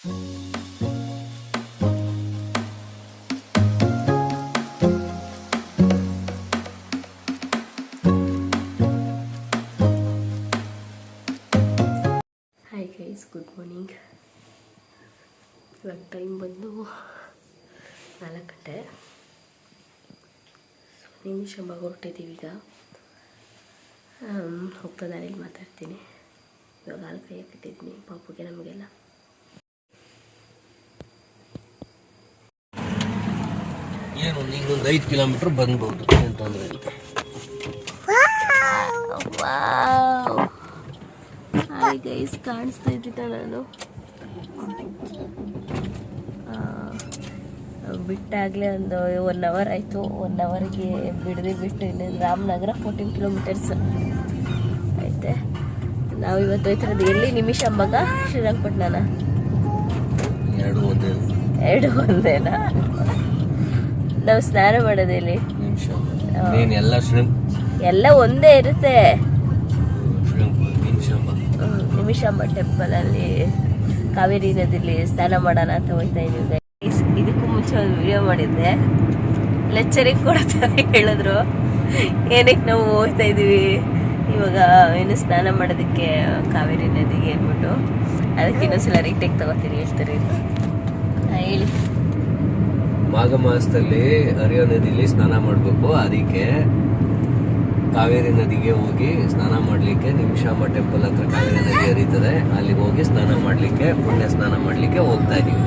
Hi guys good morning ಇವಾಗ time ಬಂದು ನಾಲ್ಕು ಗಂಟೆ ನಿಮಿಷ ಮಗ ಹೊರಟಿದ್ದೀವಿ ಈಗ. ಹೋಗ್ತಾ ದಾರಿಯಲ್ಲಿ ಮಾತಾಡ್ತೀನಿ. ಇವಾಗ ಹಾಲು ಕೈಯಾಗ ಇಟ್ಟಿದ್ದೀನಿ ಪಾಪುಗೆ ನಮಗೆಲ್ಲ. ಏನು ನಿಂಗೊಂದು ಐದು ಕಿಲೋಮೀಟ್ರ್ ಬಂದ್ಬೋದು ಏನು ತೊಂದರೆ ಇಲ್ಲ. ಹಾಯ್ ಗೈಸ್ ಕಾಣಿಸ್ತಾ ಇದ್ದಿದ್ದ ನಾನು? ಬಿಟ್ಟಾಗಲೇ ಒಂದು ಒನ್ ಅವರ್ ಆಯಿತು. ಒನ್ ಅವರ್ಗೆ ಬಿಡದೆ ಬಿಟ್ಟು ಇಲ್ಲಿ ರಾಮನಗರ ಫೋರ್ಟೀನ್ ಕಿಲೋಮೀಟರ್ಸ್ ಐತೆ ನಾವು ಇವತ್ತು ಹೋಯ್ತಿರೋದು ಎಲ್ಲಿ? ನಿಮಿಷ ಮಗ ಶ್ರೀರಂಗಪಟ್ಟಣನ ಎರಡು ಒಂದೇನಾ? ನಾವು ಸ್ನಾನ ಮಾಡೋದು ಇಲ್ಲಿ. ನಿಮಿಷ ನೀನು ಎಲ್ಲ ಎಲ್ಲ ಒಂದೇ ಇರುತ್ತೆ. ನಿಮಿಷಾಂಬ ಟೆಂಪಲ್ ಅಲ್ಲಿ ಕಾವೇರಿ ನದಿಲಿ ಸ್ನಾನ ಮಾಡೋಣ ಅಂತ ಹೋಗ್ತಾ ಇದೀವಿ. ಇದಕ್ಕೂ ಮುಂಚೆ ಒಂದು ವಿಡಿಯೋ ಮಾಡಿದ್ದೆ. ಲೆಕ್ಚರಿಂಗ್ ಕೊಡ್ತಾರೆ ಹೇಳಿದ್ರು. ಏನಕ್ಕೆ ನಾವು ಹೋಗ್ತಾ ಇದೀವಿ? ಇವಾಗ ಏನು ಸ್ನಾನ ಮಾಡೋದಕ್ಕೆ ಕಾವೇರಿ ನದಿಗೆ ಅಂದ್ಬಿಟ್ಟು ಅದಕ್ಕೆ ಇನ್ನೊಂದ್ಸಲ ರೀಟೇಕ್ ತಗೋತೀನಿ ಹೇಳ್ತಾರೆ ಹೇಳಿ. ಮಾಘ ಮಾಸದಲ್ಲಿ ಹರಿಯೋ ನದಿಲಿ ಸ್ನಾನ ಮಾಡಬೇಕು ಅದಕ್ಕೆ ಕಾವೇರಿ ನದಿಗೆ ಹೋಗಿ ಸ್ನಾನ ಮಾಡಲಿಕ್ಕೆ ನಿಮಿಷಾಂಬ ಟೆಂಪಲ್ ಹತ್ರ ಕಾವೇರಿ ನದಿ ಹರಿತದೆ ಅಲ್ಲಿಗೆ ಹೋಗಿ ಸ್ನಾನ ಮಾಡಲಿಕ್ಕೆ, ಪುಣ್ಯ ಸ್ನಾನ ಮಾಡಲಿಕ್ಕೆ ಹೋಗ್ತಾ ಇದೀವಿ.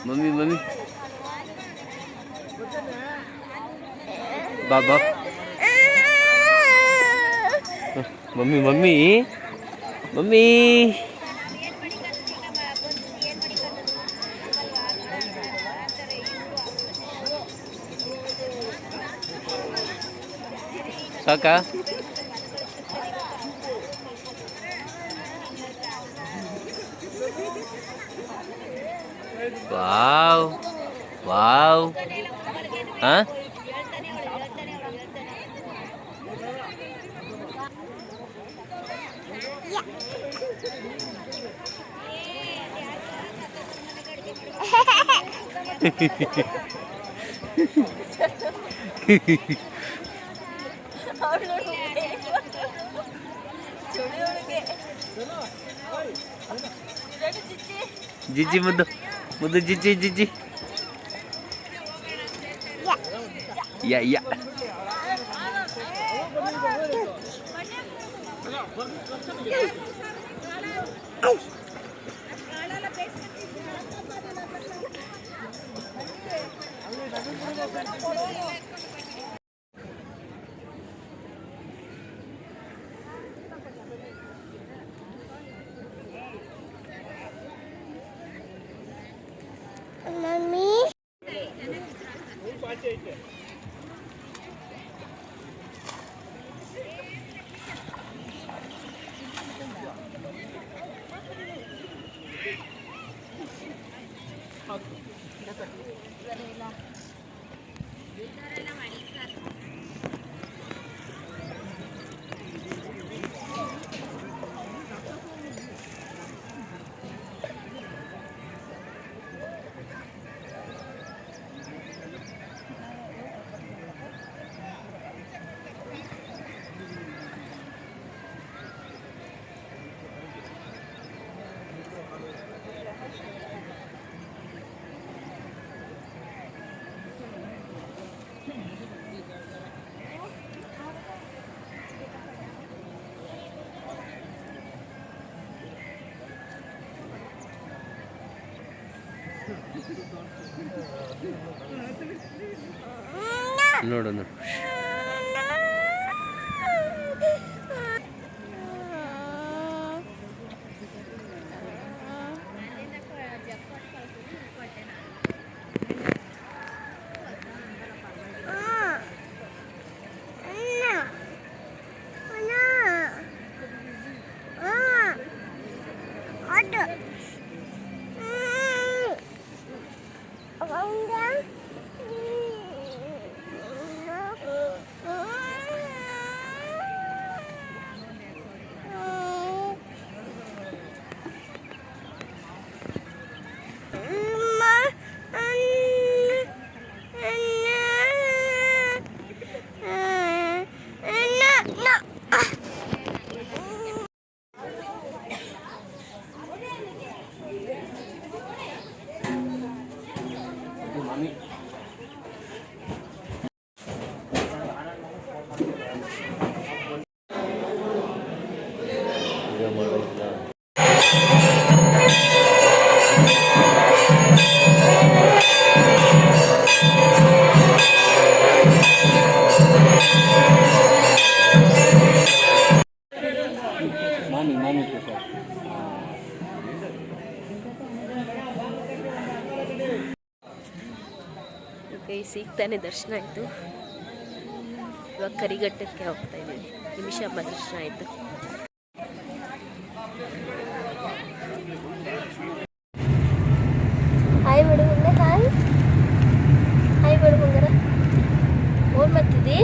ಗೊತ್ತಾಯ್ತಾ ಗೈಸ್ ಏನಕ್ಕೆ ಹೋಗ್ತಾ ಇದೀವಿ ಅಂತ ಮಮ್ಮಿ ಮಮ್ಮಿ ಬಾಬಾ ಮಮ್ಮಿ ಮಮ್ಮಿ ಮಮ್ಮಿ ಸಾಕಾ ವಾವ್. ವಾವ್. ಹಾ ಜಿಜ್ಜಿ ಮುದ್ದು. Butuh cici cici. ya, ya, Ya. Mummy. ನೋಡೋಣ mí. ಕೈ ಸಿಗ್ತಾನೆ ದರ್ಶನ ಆಯಿತು. ಇವಾಗ ಕರಿಘಟ್ಟಕ್ಕೆ ಹೋಗ್ತಾ ಇದ್ದೀವಿ ನಿಮಿಷಮ್ಮ ದರ್ಶನ ಆಯಿತು. ಹಾಯ್ ಮೇಡಮ್ ಮುಂದೆ ಹಾಯ್ ಹಾಯ್ ಮೇಡಮ್ ಹಂಗಾರ ಓನ್ ಮಾಡ್ತಿದ್ದಿ?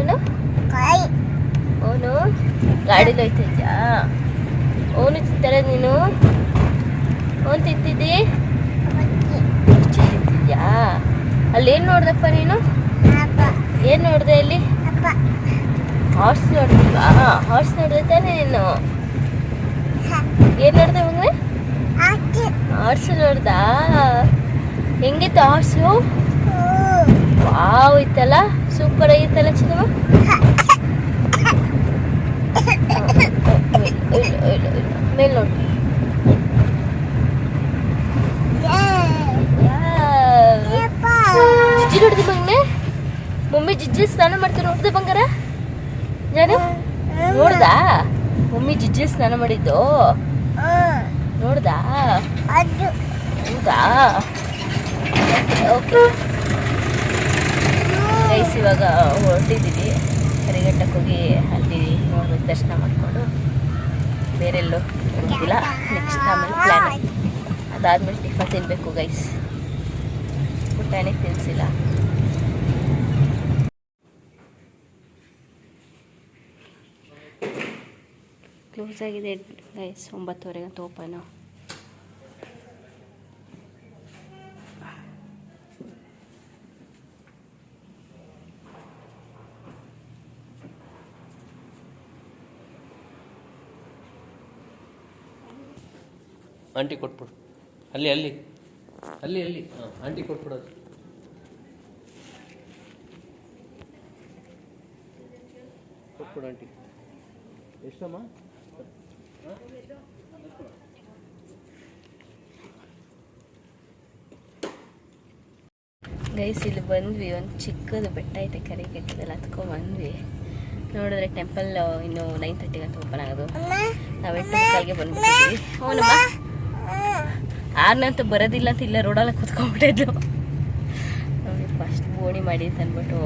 ಏನು? ಅವನು ಗಾಡಿಲಿ ಹೋಯ್ತಾ ಅಲ್ಲಿ ಏನು ನೋಡ್ದಪ್ಪ ನೀನು? ಏನು ನೋಡಿದೆ ಇಲ್ಲಿ ಹಾರ್ಸ್ ನೋಡಿದ್ವಾ ಹಾರ್ಸ್ ನೋಡಿದೆ ತಾನೇ ನೀನು? ಏನು ನೋಡ್ದೆ ಮಗನೇ? ಹಾರ್ಸ್ ನೋಡ್ದಾ? ಹೆಂಗಿತ್ತು ಹಾರ್ಸು ವಾವ್ ಇತ್ತಲ್ಲ? ಸೂಪರ್ ಆಗಿತ್ತಲ್ಲ ಚಿನ್ನಮ್ಮ? ಮೇಲೆ ನೋಡಿ ಜಿಜ್ಜಿ ನೋಡಿದೆ ಬಂಗ್ನೆ ಮಮ್ಮಿ ಜಿಜ್ಜಿ ಸ್ನಾನ ಮಾಡ್ತಾರೆ ನೋಡ್ದೆ ಬಂಗಾರ? ನಾನು ನೋಡ್ದಾ? ಮಮ್ಮಿ ಜಿಜ್ಜಿ ಸ್ನಾನ ಮಾಡಿದ್ದು? ನೋಡ್ದಾ? ಗೈಸ್ ಇವಾಗ ಹೊರಟಿದ್ದೀವಿ. ಕರಿಗಟ್ಟಕ್ಕೆ ಹೋಗಿ ಅಲ್ಲಿ ನೋಡ್ಬೇಕು ದರ್ಶನ ಮಾಡಿಕೊಂಡು ಬೇರೆಲ್ಲೂ ಹೋಗಿಲ್ಲ. ನೆಕ್ಸ್ಟ್ ಆಮೇಲೆ ಪ್ಲ್ಯಾನ್ ಅದಾದ್ಮೇಲೆ ಟಿಫನ್ ತಿನ್ನಬೇಕು ಗೈಸ್ ಪುಟಾಣಿ ತಿನ್ನಿಸಿಲ್ಲ ಕ್ಲೋಸ್ ಆಗಿದೆ ಗೈಸ್ ಒಂಬತ್ತುವರೆಗೆ ಅಂತ ಓಪನು ಆಂಟಿ ಕೊಟ್ಬಿಡು. ಅಲ್ಲಿ ಅಲ್ಲಿ. ಅಲ್ಲಿ ಅಲ್ಲಿ. ಹಾಂ ಆಂಟಿ ಕೊಟ್ಬಿಡೋದು. ಕೊಟ್ಬಿಡು ಆಂಟಿ ಎಷ್ಟಮ್ಮ? ಗೈಸ್ ಇಲ್ಲಿ ಬಂದ್ವಿ, ಒಂದು ಚಿಕ್ಕದು ಬೆಟ್ಟ ಐತೆ ಕರಿಘಟ್ಟದಲ್ಲಿ ಹತ್ಕೊಂಡ್ ಬಂದ್ವಿ. ನೋಡಿದ್ರೆ ಟೆಂಪಲ್ ಇನ್ನು ನೈನ್ ತರ್ಟಿಗೆ ಅಂತ ಓಪನ್ ಆಗೋದು. ನಾವು ಎಂಟು ಮುಕ್ಕಾಲ್ಗೆ ಬಂದ್ಬಿಟ್ಟಿದ್ವಿ. ಅವನಮ್ಮ ಆರ್ನಂತೂ ಬರೋದಿಲ್ಲ ಅಂತ ಇಲ್ಲ ರೋಡಲ್ಲಿ ಕುತ್ಕೊಂಡ್ಬಿಟ್ಟಿದ್ದು ನೋಡಿ ಫಸ್ಟ್ ಬೋಣಿ ಮಾಡಿ ಅಂದ್ಬಿಟ್ಟು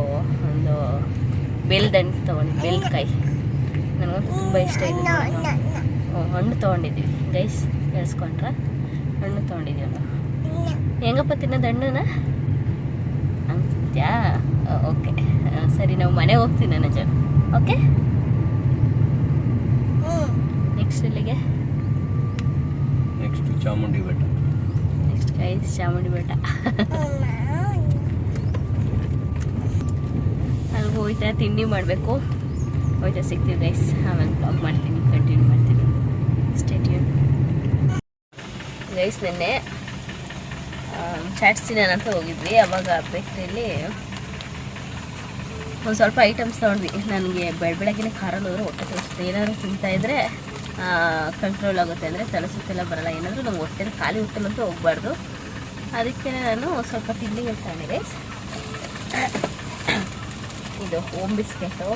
ಒಂದು ಬೆಲ್ದಂಡು ತೊಗೊಂಡು ಬೆಲ್ಕಾಯಿ ನನಗಂತೂ ತುಂಬ ಇಷ್ಟ ಇದೆ ಹಣ್ಣು ತೊಗೊಂಡಿದ್ದೀವಿ. ಗೈಸ್ ಕೇಳಿಸ್ಕೊಂಡ್ರ ಹಣ್ಣು ತೊಗೊಂಡಿದ್ದೀವಿ ನಾವು ಹೆಂಗಪ್ಪ ತಿನ್ನೋದು ಹಣ್ಣುನ? ಅಂತ್ಯಾ? ಓಕೆ. ಸರಿ ನಾವು ಮನೆಗೆ ಹೋಗ್ತೀನಿ ನನ್ನ ಜನ. ಓಕೆ? ನೆಕ್ಸ್ಟ್ ಇಲ್ಲಿಗೆ ನೆಕ್ಸ್ಟ್ ಚಾಮುಂಡಿ ಬೆಟ್ಟ. ನೆಕ್ಸ್ಟ್ ಗೈಸ್ ಚಾಮುಂಡಿ ಬೆಟ್ಟ. ಅಲ್ಲಿಗೆ ಹೋಯ್ತಾ ತಿಂಡಿ ಮಾಡಬೇಕು. ಹೋಯ್ತಾ ಸಿಗ್ತೀವಿ ಗೈಸ್ ಆಮೇಲೆ ಬ್ಲಾಗ್ ಮಾಡ್ತೀನಿ ಕಂಟಿನ್ಯೂ ಮಾಡ್ತೀನಿ. ಸ್ಟೇಟ್ಯೂನ್ ಗೈಸ್ ನಿನ್ನೆ ಚಾಟ್ಸ್ ಅಂತ ಹೋಗಿದ್ವಿ. ಅವಾಗ ಬೇಕ್ರಿಯಲ್ಲಿ ಒಂದು ಸ್ವಲ್ಪ ಐಟಮ್ಸ್ ತೊಗೊಂಡ್ವಿ. ನನಗೆ ಬೆಳ ಬೆಳಗ್ಗೆ ಖಾರ ಹೋದ್ರೆ ಹೊಟ್ಟೆ ತೋರಿಸುತ್ತೆ. ಏನಾದರೂ ತಿಂತಾ ಇದ್ರೆ ಕಂಟ್ರೋಲ್ ಆಗುತ್ತೆ. ಅಂದರೆ ತಲೆ ಸುತ್ತೆಲ್ಲ ಬರಲ್ಲ. ಏನಾದರೂ ನಾವು ಹೊಟ್ಟೆ ಖಾಲಿ ಹೊಟ್ಟೆಲಂತೂ ಹೋಗ್ಬಾರ್ದು. ಅದಕ್ಕೆ ನಾನು ಸ್ವಲ್ಪ ತಿಂಡಿಗೆ ತಗೊಂಡಿದ್ದೆ ಇದು ಓಮ್ ಬಿಸ್ಕೆಟು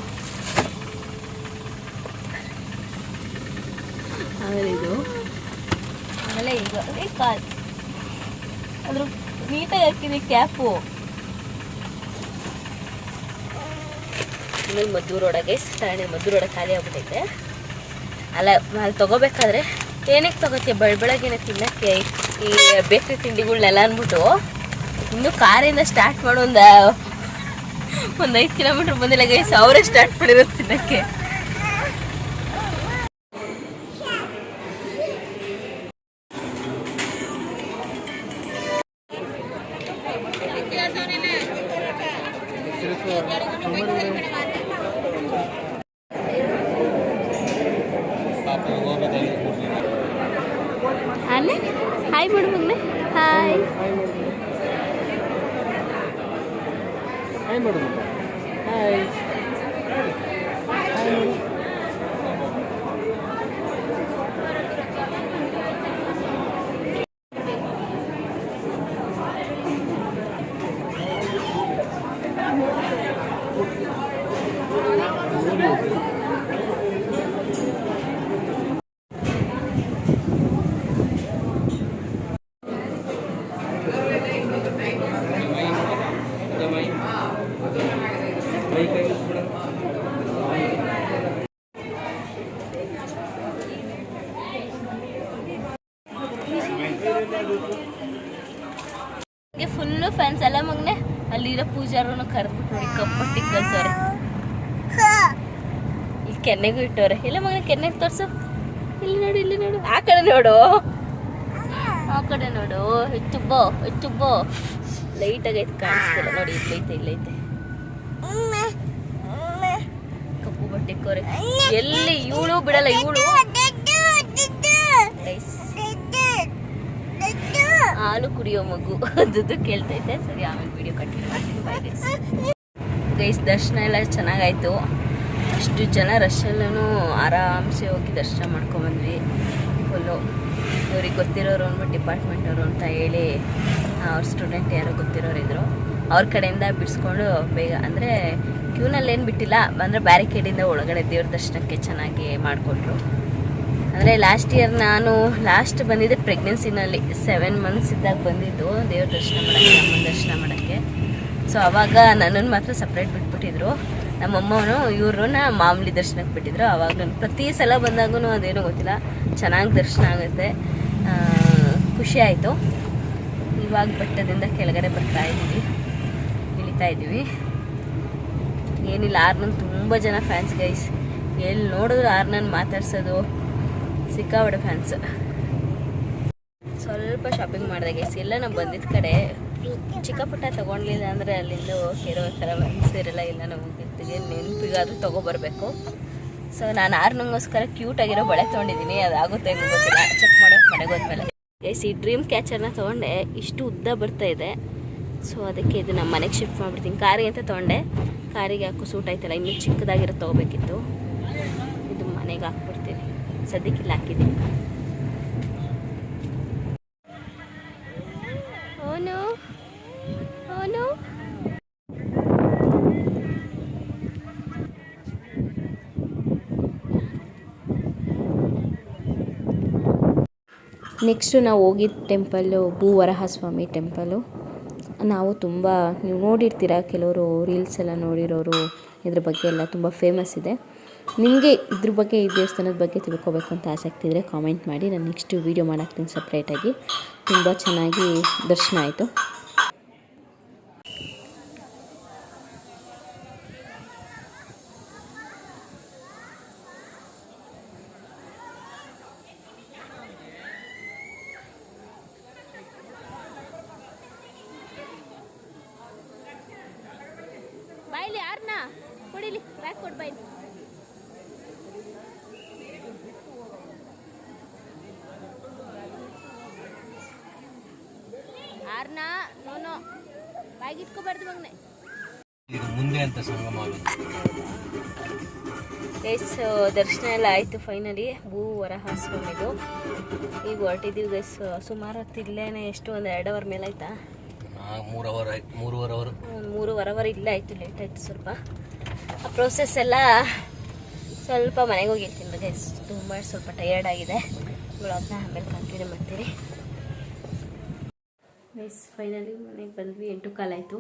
ಆಮೇಲೆ ಇದು. ಆಮೇಲೆ ಇದು ಅದೇ ಕಾಲ್. ಅದ್ರ ನೀಟಾಗಿ ಹಾಕಿದೆ ಕ್ಯಾಪು. ಆಮೇಲೆ ಮದ್ದೂರೊಳಗೆ ತಗೊಂಡೆ ಮದ್ದೂರೊಳಗೆ ಖಾಲಿ ಆಗ್ಬಿಟ್ಟೈತೆ ಅಲ್ಲ ಅಲ್ಲಿ ತಗೋಬೇಕಾದ್ರೆ ಏನಕ್ಕೆ ತಗೋತೀಯ? ಬೆಳ ಬೆಳಗ್ಗೆನೆ ತಿನ್ನಕ್ಕೆ ಈ ಬೇಕರಿ ತಿಂಡಿಗಳ್ನೆಲ್ಲ ಅಂದ್ಬಿಟ್ಟು ಇನ್ನು ಕಾರಿಂದ ಸ್ಟಾರ್ಟ್ ಮಾಡೋ ಒಂದು ಒಂದು ಐದು ಕಿಲೋಮೀಟ್ರ್ ಬಂದಿಲ್ಲ ಗೈಸ್ ಅವರೇ ಸ್ಟಾರ್ಟ್ ಮಾಡಿರೋದು ತಿನ್ನಕ್ಕೆ. ಹಾಯ್ ಫುಲ್ಲು ಫ್ಯಾನ್ಸ್ ಎಲ್ಲ ಮಗನೆ ಅಲ್ಲಿರೋ ಪೂಜಾರನ್ನು ಕರೆದ್ಬಿಟ್ಟು ನೋಡಿ ಕಪ್ಪಟ್ಟಿ ಇಲ್ಲಿ ಕೆನ್ನೆಗೂ ಇಟ್ಟವ್ರೆ. ಇಲ್ಲ ಮಗನ ಕೆನ್ನೆ ತೋರ್ಸು. ಇಲ್ಲಿ ನೋಡು ಇಲ್ಲಿ ನೋಡು. ಆ ಕಡೆ ನೋಡು. ಆ ಕಡೆ ನೋಡು. ಹೆಚ್ಚುಬ್ಬೋ ಹೆಚ್ಚುಬ್ಬೋ ಲೈಟಾಗಿ ಐತೆ ಕಾಣಿಸ್ತಿಲ್ಲ. ನೋಡಿ, ಇಲ್ಲೈತೆ ಇಲ್ಲೈತೆ. ಕಪ್ಪು ಬಟ್ಟೆ ಕೋರೆ ಎಲ್ಲಿ ಇವಳು ಬಿಡಲ್ಲ ಇವಳು. ಹಾಲು ಕುಡಿಯೋ ಮಗು ಅದ್ದು ಕೇಳ್ತೈತೆ. ಸರಿ ಆಮೇಲೆ ವಿಡಿಯೋ ಕಂಟಿನ್ಯೂ ಮಾಡ್ತೀನಿ ಬಾಯ್ ಗೈಸ್ ಗೈಸ್ ದರ್ಶನ ಎಲ್ಲ ಚೆನ್ನಾಗಾಯ್ತು. ಅಷ್ಟು ಜನ ರಶಲ್ಲೂ ಆರಾಮ್ಸೆ ಹೋಗಿ ದರ್ಶನ ಮಾಡ್ಕೊಂಬಂದ್ವಿ ಫುಲ್ಲು ಇವ್ರಿಗೆ ಗೊತ್ತಿರೋರು ಅಂದ್ಬಿಟ್ಟು ಡಿಪಾರ್ಟ್ಮೆಂಟ್ ಅವರು ಅಂತ ಹೇಳಿ ಅವ್ರ ಸ್ಟೂಡೆಂಟ್ ಯಾರೋ ಗೊತ್ತಿರೋರು ಇದ್ರು ಅವ್ರ ಕಡೆಯಿಂದ ಬಿಡಿಸ್ಕೊಂಡು ಬೇಗ, ಅಂದರೆ ಕ್ಯೂನಲ್ಲಿ ಏನು ಬಿಟ್ಟಿಲ್ಲ, ಅಂದರೆ ಬ್ಯಾರಿಕೇಡಿಂದ ಒಳಗಡೆ ದೇವ್ರ ದರ್ಶನಕ್ಕೆ ಚೆನ್ನಾಗಿ ಮಾಡಿಕೊಟ್ರು ಅಂದರೆ ಲಾಸ್ಟ್ ಇಯರ್ ನಾನು ಲಾಸ್ಟ್ ಬಂದಿದ್ದೆ ಪ್ರೆಗ್ನೆನ್ಸಿನಲ್ಲಿ ಸೆವೆನ್ ಮಂತ್ಸ್ ಇದ್ದಾಗ ಬಂದಿದ್ದು ದೇವ್ರ ದರ್ಶನ ಮಾಡೋಕ್ಕೆ ನಮ್ಮ ದರ್ಶನ ಮಾಡೋಕ್ಕೆ. ಸೊ ಅವಾಗ ನನ್ನನ್ನು ಮಾತ್ರ ಸಪ್ರೇಟ್ ಬಿಟ್ಬಿಟ್ಟಿದ್ರು. ನಮ್ಮಮ್ಮನು ಇವ್ರನ್ನ ಮಾಮೂಲಿ ದರ್ಶನಕ್ಕೆ ಬಿಟ್ಟಿದ್ರು. ಅವಾಗಲೂ ಪ್ರತಿ ಸಲ ಬಂದಾಗೂ ಅದೇನೋ ಗೊತ್ತಿಲ್ಲ, ಚೆನ್ನಾಗಿ ದರ್ಶನ ಆಗುತ್ತೆ. ಖುಷಿ ಆಯಿತು. ಇವಾಗ ಬೆಟ್ಟದಿಂದ ಕೆಳಗಡೆ ಬರ್ತಾ ಇದ್ದೀವಿ. ಇದ್ದೀವಿ ಏನಿಲ್ಲ, ಆರ್ನನ್ ತುಂಬ ಜನ ಫ್ಯಾನ್ಸ್ ಗೈಸ್ ಎಲ್ಲಿ ನೋಡಿದ್ರು ಆರ್ನನ್ ಮಾತಾಡ್ಸೋದು? ಸಿಕ್ಕಾಬಡ ಫ್ಯಾನ್ಸ್ ಸ್ವಲ್ಪ ಶಾಪಿಂಗ್ ಮಾಡಿದೆ ಗೈಸ್ ಎಲ್ಲ ನಾವು ಬಂದಿದ್ದ ಕಡೆ ಚಿಕ್ಕ ಪುಟ್ಟ ತೊಗೊಂಡ್ಲಿಲ್ಲ ಅಂದರೆ ಅಲ್ಲಿಂದ ಇರೋ ಥರ ಮನಸ್ಸಿರಲ್ಲ ಇಲ್ಲ ನಮಗೆ ಗಿಫ್ಟಿಗೆ ನೆನಪಿಗಾದ್ರೂ ತೊಗೊಬರ್ಬೇಕು. ಸೊ ನಾನು ಆರ್ನಂಗೋಸ್ಕರ ಕ್ಯೂಟ್ ಆಗಿರೋ ಬಳೆ ತೊಗೊಂಡಿದ್ದೀನಿ ಅದಾಗುತ್ತೆ ಹೆಂಗೆ ಗೊತ್ತಿಲ್ಲ. ಚೆಕ್ ಮಾಡೋಕೆ ಮನೆಗೆ ಹೋದ್ಮೇಲೆ. ಗೈಸ್ ಈ ಡ್ರೀಮ್ ಕ್ಯಾಚರ್ನ ತೊಗೊಂಡೆ. ಇಷ್ಟು ಉದ್ದ ಬರ್ತಾ ಇದೆ. ಸೊ ಅದಕ್ಕೆ ಇದು ನಮ್ಮ ಮನೆಗೆ ಶಿಫ್ಟ್ ಮಾಡಿಬಿಡ್ತೀನಿ. ಕಾರಿಗೆ ಅಂತ ತೊಗೊಂಡೆ. ಕಾರಿಗೆ ಹಾಕೋ ಸೂಟ್ ಆಯ್ತಲ್ಲ, ಇನ್ನೂ ಚಿಕ್ಕದಾಗಿರೋ ತೊಗೋಬೇಕಿತ್ತು. ಇದು ಮನೆಗೆ ಹಾಕ್ಬಿಡ್ತೀನಿ. ಸದ್ಯಕ್ಕೆ ಇಲ್ಲಿ ಹಾಕಿದ್ದೀನಿ. ನೆಕ್ಸ್ಟು ನಾವು ಹೋಗಿದ್ದ ಟೆಂಪಲ್ಲು ಭೂವರಹಸ್ವಾಮಿ ಟೆಂಪಲು ನಾವು ತುಂಬ, ನೀವು ನೋಡಿರ್ತೀರ, ಕೆಲವರು ರೀಲ್ಸ್ ಎಲ್ಲ ನೋಡಿರೋರು, ಇದ್ರ ಬಗ್ಗೆ ಎಲ್ಲ ತುಂಬ ಫೇಮಸ್ ಇದೆ. ನಿಮಗೆ ಇದ್ರ ಬಗ್ಗೆ, ಈ ದೇವಸ್ಥಾನದ ಬಗ್ಗೆ ತಿಳ್ಕೊಬೇಕು ಅಂತ ಆಸಕ್ತಿ ಇದ್ದರೆ ಕಾಮೆಂಟ್ ಮಾಡಿ. ನಾನು ನೆಕ್ಸ್ಟ್ ವೀಡಿಯೋ ಮಾಡಾಕ್ತೀನಿ ಸಪ್ರೇಟಾಗಿ ತುಂಬ ಚೆನ್ನಾಗಿ ದರ್ಶನ ಆಯಿತು. ಕೊಡಿಲಿ ಬ್ಯಾಗ್ ಕೊಡ್ ಬಾಯ್ಲಿ ಯಾರನ್ನ ನೋನೋ ಬ್ಯಾಗ್ ಇಟ್ಕೋಬಾರ್ದು ಮಗನೆ. ಇದು ಮುಂದೆ ಅಂತ ಸಂಗಮ ಆಗುತ್ತೆ ಗೈಸ್ ದರ್ಶನ ಎಲ್ಲ ಆಯಿತು ಫೈನಲಿ ಭೂ ಹಾಸ್ಕೊಂಡಿದ್ದು ಈಗ ಹೊರಟಿದ್ದೀವಿ ಗೈಸ್ ಸುಮಾರು ಹೊತ್ತು ಇಲ್ಲೇನೆ ಎಷ್ಟು ಒಂದು ಎರಡು ಅವರ್ ಮೇಲೆ ಆಯ್ತಾ? ಮೂರು ಅವರ್ ಆಯ್ತು ಮೂರುವರೆ ಅವರು ಒಂದು ಮೂರುವರೆ ಅವರ್ ಇಲ್ಲೇ ಆಯಿತು ಲೇಟ್ ಆಯಿತು ಸ್ವಲ್ಪ. ಪ್ರೋಸೆಸ್ ಎಲ್ಲ ಸ್ವಲ್ಪ ಮನೆಗೆ ಹೋಗಿರ್ತೀನಿ ಬಗ್ಗೆ. ತುಂಬ ಸ್ವಲ್ಪ ಟಯರ್ಡ್ ಆಗಿದೆ. ಅದನ್ನ ಆಮೇಲೆ ಕಂಟಿನ್ಯೂ ಮಾಡ್ತೀರಿ ಬೈಸ್ ಫೈನಲಿ ಮನೆಗೆ ಬಂದ್ವಿ. ಎಂಟು ಕಾಲಾಯಿತು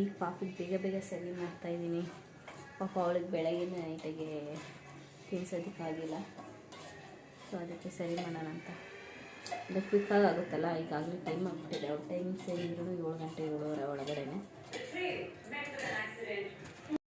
ಈಗ ಪಾಪಿಗೆ ಬೇಗ ಬೇಗ ಸರಿ ಮಾಡ್ತಾ ಇದ್ದೀನಿ. ಪಾಪ ಅವಳಿಗೆ ಬೆಳಗ್ಗೆ ನೈಟಿಗೆ ತಿನ್ಸೋದಕ್ಕಾಗಿಲ್ಲ ಸೊ ಅದಕ್ಕೆ ಸರಿ ಮಾಡೋಣ ಅಂತ. ಅದು ಕ್ವಿಕ್ಕಾಗಿ ಆಗುತ್ತಲ್ಲ, ಈಗಾಗಲೇ ಟೈಮ್ ಆಗ್ಬಿಟ್ಟಿದೆ. ಅವ್ರ ಟೈಮ್ ಸೇರಿದ್ರು ಏಳು ಗಂಟೆ ಏಳುವರೆ ಒಳಗಡೆನೆ.